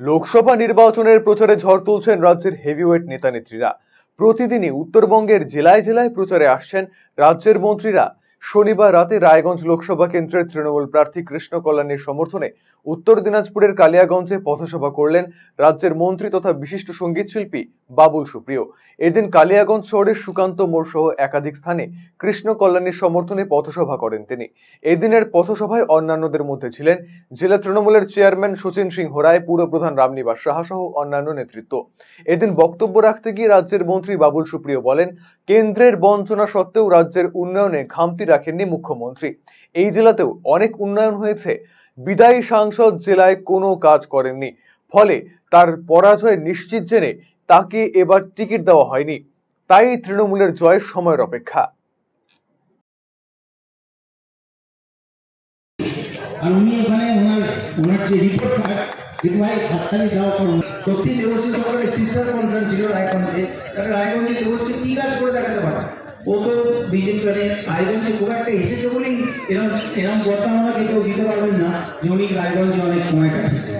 লোকসভা নির্বাচনের প্রচারে ঝড় তুলছেন রাজ্যের হেভিওয়েট নেতা নেত্রীরা প্রতিদিনই উত্তরবঙ্গের জেলায় জেলায় প্রচারে আসছেন রাজ্যের মন্ত্রীরা। শনিবার রাতে রায়গঞ্জ লোকসভা কেন্দ্রের তৃণমূল প্রার্থী কৃষ্ণ কল্যাণীর সমর্থনে উত্তর দিনাজপুরের কালিয়াগঞ্জে পথসভা করলেন রাজ্যের মন্ত্রী তথা বিশিষ্ট সংগীত শিল্পী বাবুল সুপ্রিয়। এদিন কালিয়াগঞ্জ শহরের সুকান্ত মোড় সহ একাধিক স্থানে কৃষ্ণ কল্যাণীর সমর্থনে পথসভা করেন তিনি। এদিনের পথসভায় অন্যান্যদের মধ্যে ছিলেন জেলা তৃণমূলের চেয়ারম্যান সচিন সিংহ রায় পুরপ্রধান রামনিবাস সাহা সহ অন্যান্য নেতৃত্ব। এদিন বক্তব্য রাখতে গিয়ে রাজ্যের মন্ত্রী বাবুল সুপ্রিয় বলেন, কেন্দ্রের বঞ্চনা সত্ত্বেও রাজ্যের উন্নয়নে খামতি রাখেননি মুখ্যমন্ত্রী। এই জেলাতেও অনেক উন্নয়ন হয়েছে। বিদায়ী সাংসদ জেলায় কোনো কাজ করেননি। ফলে তার পরাজয় নিশ্চিত জেনে তাকে এবার টিকিট দেওয়া হয়নি। তাই তৃণমূলের জয় সময়ের অপেক্ষা। আর উনি ওখানে ওনার ওনার যে রিপোর্ট কার্ড কিন্তু ভাই হাততালি দেওয়া করুন সত্যি দেবশ্রী সরকারের সিস্টার কনফারেন্স ছিল রায়গঞ্জে। তাহলে রায়গঞ্জে দেবশ্রী কি মানে রায়গঞ্জে খুব একটা এসেছে বলেই এরকম এরকম বর্তমানে কেউ দিতে পারবেন না। যে উনি রায়গঞ্জে অনেক সময় কাটিয়েছে।